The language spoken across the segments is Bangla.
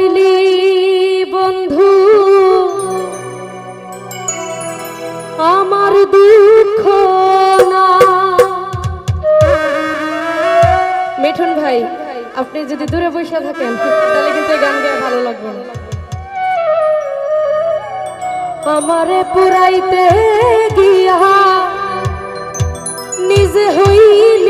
পাইলি বন্ধু। আমার দুঃখ না। মিঠুন ভাই, আপনি যদি দূরে বসে থাকেন, তাহলে কিন্তু গান গেয়ে ভালো লাগবে আমারে পুরাইতে গিয়া নিজে হইলি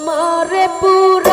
আমারে পুর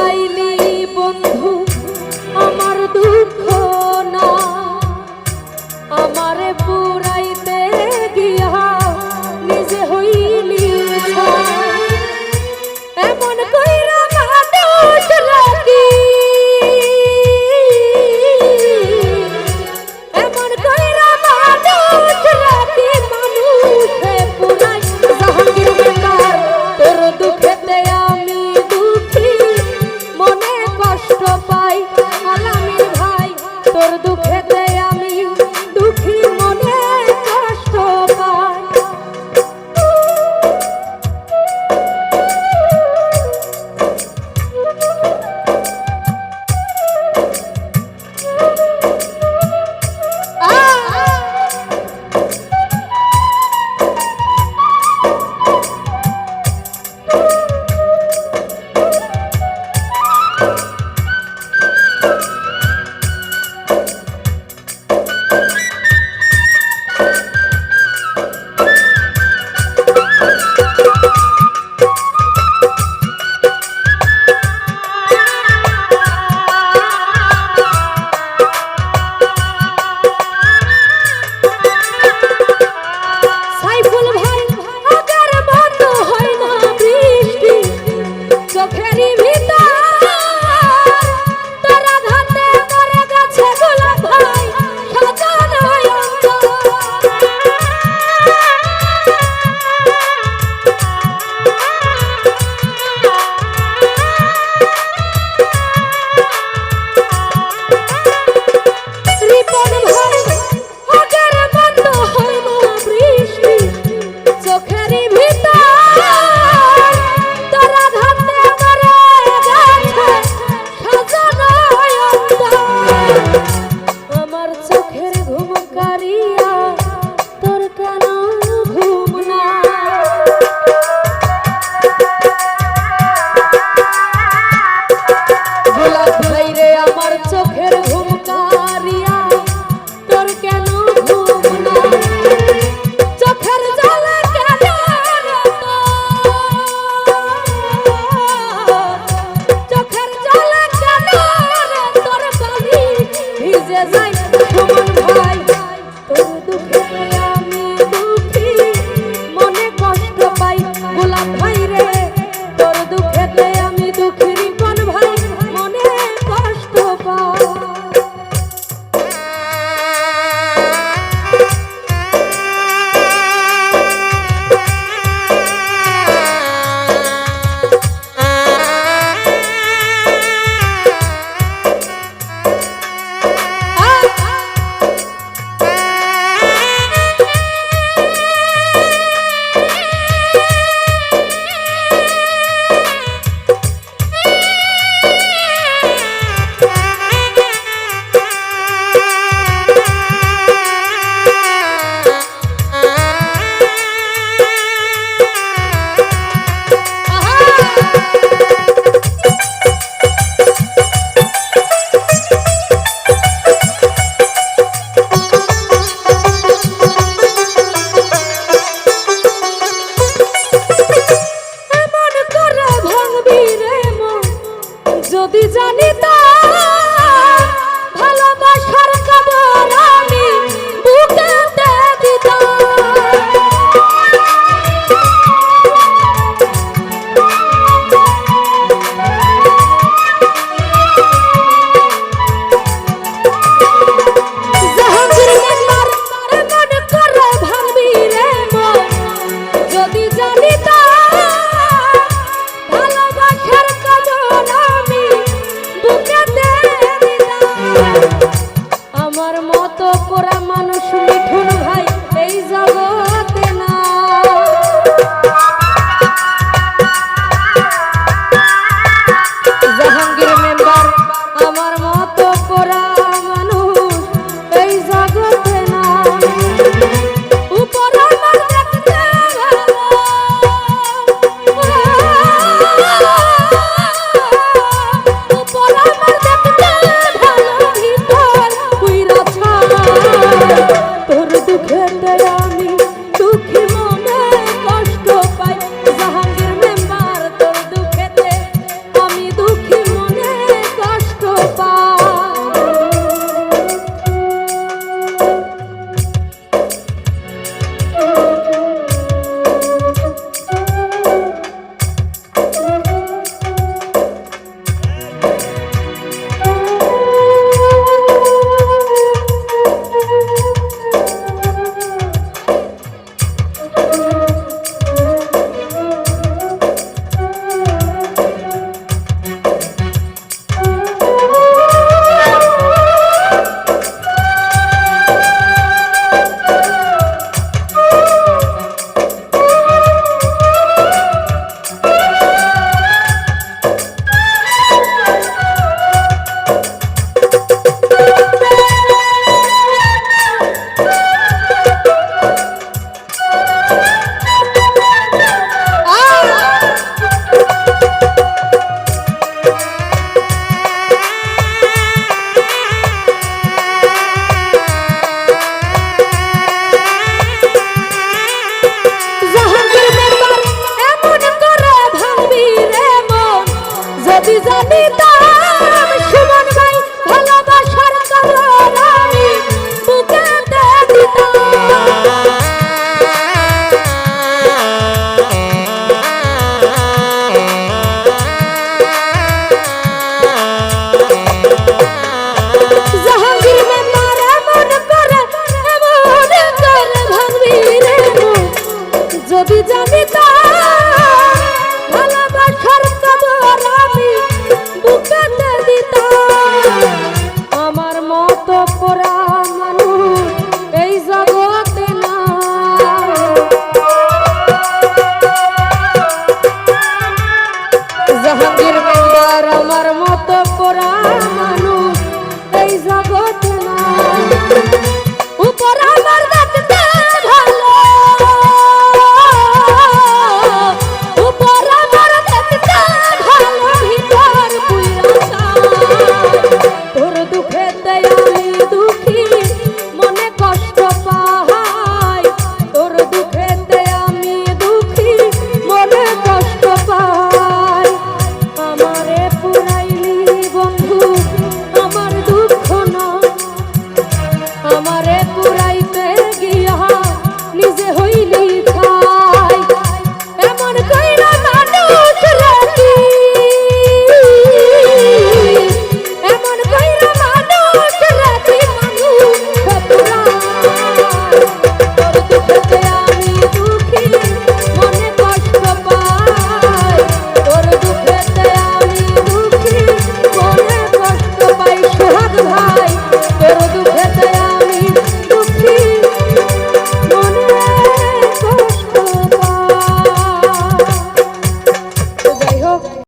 দুঃখের ভালোবাসার কবর আমি বুকেতে দিলাম। যদি উপর আমার